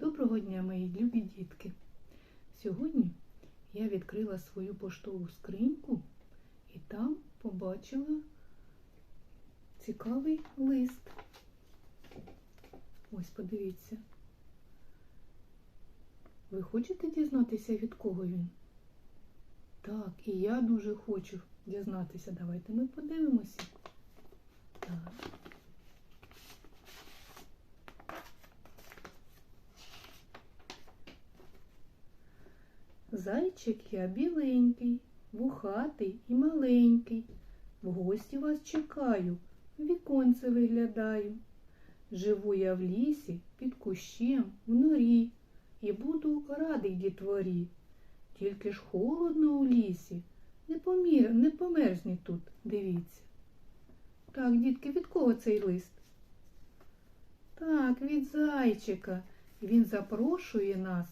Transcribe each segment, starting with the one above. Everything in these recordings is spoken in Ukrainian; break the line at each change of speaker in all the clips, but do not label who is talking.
Доброго дня, мої любі дітки! Сьогодні я відкрила свою поштову скриньку і там побачила цікавий лист. Ось подивіться. Ви хочете дізнатися, від кого він? Так, і я дуже хочу дізнатися. Давайте ми подивимося. Так. Зайчик я біленький, вухатий і маленький. В гості вас чекаю, в віконце виглядаю. Живу я в лісі під кущем в норі і буду радий дітворі. Тільки ж холодно у лісі, не, помір, не померзніть тут, дивіться. Так, дітки, від кого цей лист? Так, від зайчика. Він запрошує нас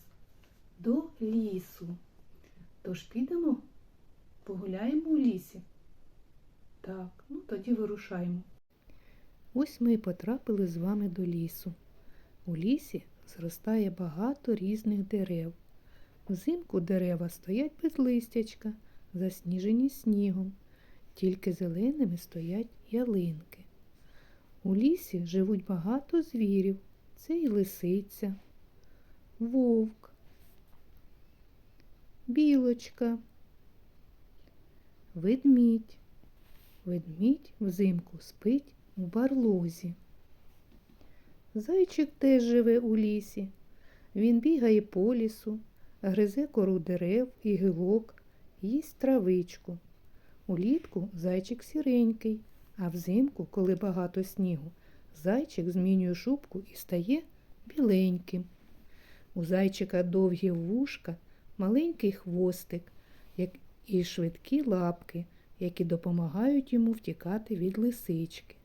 до лісу. Тож підемо, погуляємо у лісі. Так, ну тоді вирушаємо. Ось ми і потрапили з вами до лісу. У лісі зростає багато різних дерев. Взимку дерева стоять без листячка, засніжені снігом, тільки зеленими стоять ялинки. У лісі живуть багато звірів. Це і лисиця, вовк, білочка, ведмідь. Ведмідь взимку спить у барлозі. Зайчик теж живе у лісі. Він бігає по лісу, гризе кору дерев і гілок, їсть травичку. Улітку зайчик сіренький, а взимку, коли багато снігу, зайчик змінює шубку і стає біленьким. У зайчика довгі вушка, маленький хвостик і швидкі лапки, які допомагають йому втікати від лисички.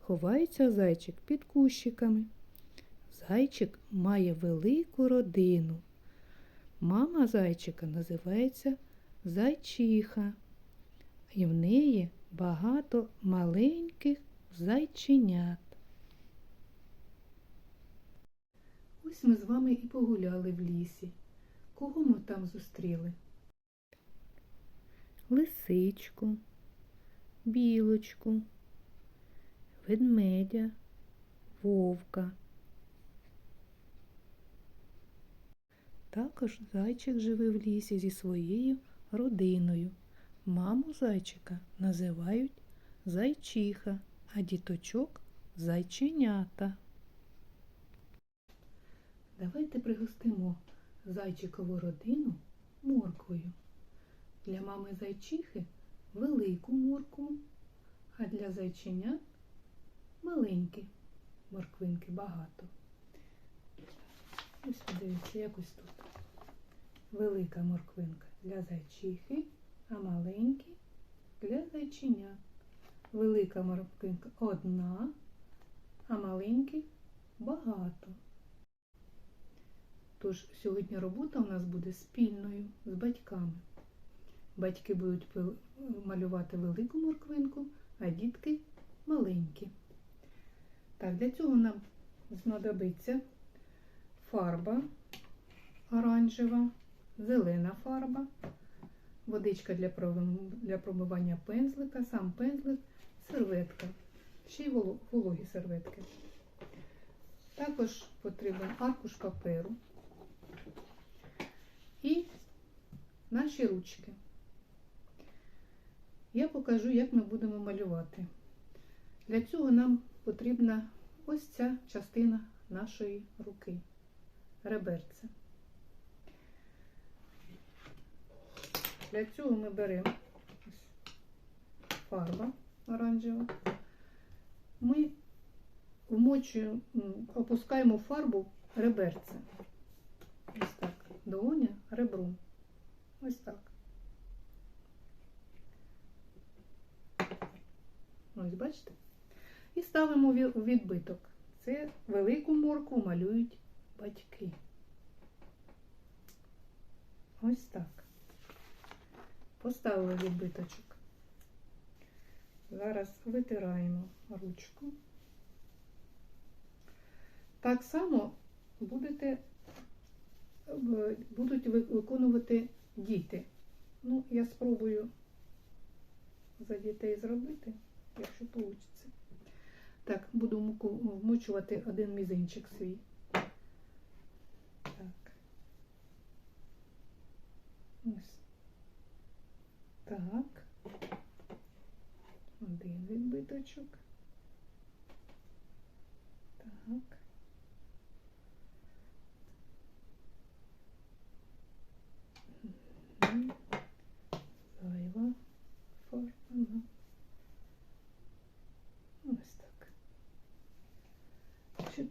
Ховається зайчик під кущиками. Зайчик має велику родину. Мама зайчика називається зайчиха, і в неї багато маленьких зайченят. Ось ми з вами і погуляли в лісі. Кого ми там зустріли? Лисичку, білочку, ведмедя, вовка. Також зайчик живе в лісі зі своєю родиною. Маму зайчика називають зайчиха, а діточок зайченята. Давайте пригостимо зайчикову родину морквою. Для мами зайчихи велику моркву, а для зайченят маленькі морквинки багато. Ось подивіться, якось тут. Велика морквинка для зайчихи, а маленькі для зайченят. Велика морквинка одна, а маленькі багато. Тож сьогодні робота у нас буде спільною з батьками. Батьки будуть малювати велику морквинку, а дітки маленькі. Так, для цього нам знадобиться фарба оранжева, зелена фарба, водичка для промивання пензлика, сам пензлик, серветка, ще й вологі серветки. Також потрібен аркуш паперу і наші ручки. Я покажу, як ми будемо малювати. Для цього нам потрібна ось ця частина нашої руки, реберця. Для цього ми беремо фарба оранжева. Ми вмочуємо, опускаємо фарбу реберця. Долоня ребром. Ось так. Ось, бачите? І ставимо відбиток. Це велику морку малюють батьки. Ось так. Поставили відбиточок. Зараз витираємо ручку. Так само будете будуть виконувати діти. Ну, я спробую за дітей зробити, якщо вийде. Так, буду муку вмочувати один мізинчик свій. Так. Ось. Так. Один відбиточок. Так.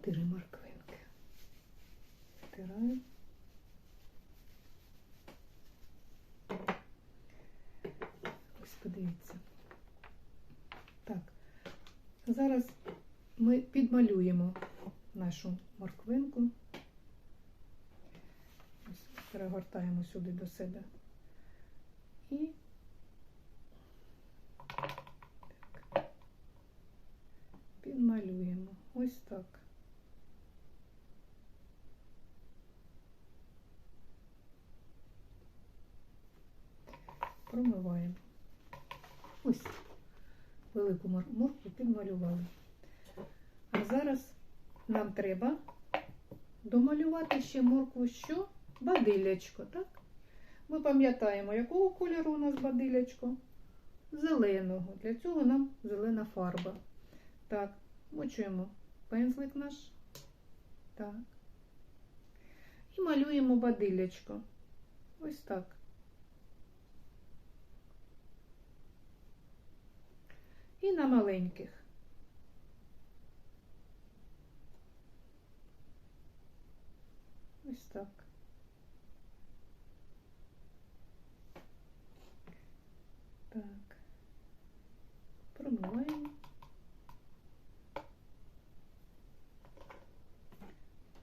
4 морквинки. Втираю. Ось подивіться. Так, зараз ми підмалюємо нашу морквинку. Ось перегортаємо сюди до себе і Промиваємо. Ось велику мор- моркву підмалювали. А зараз нам треба домалювати ще моркву що? Бадилячко, так? Ми пам'ятаємо, якого кольору у нас бадилячко? Зеленого. Для цього нам зелена фарба. Так, мочуємо пензлик наш. Так. І малюємо бадилячко. Ось так. І на маленьких. Ось так. Так. Промиваємо.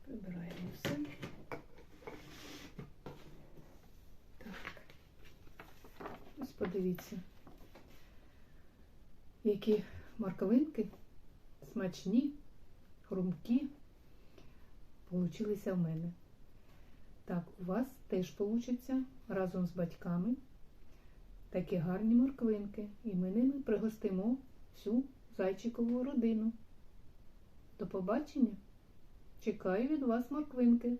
Прибираємо все. Так. Ось подивіться, які морковинки смачні, хрумкі получилися в мене. Так, у вас теж получиться разом з батьками такі гарні морквинки, і ми ними пригостимо всю зайчикову родину. До побачення! Чекаю від вас морквинки.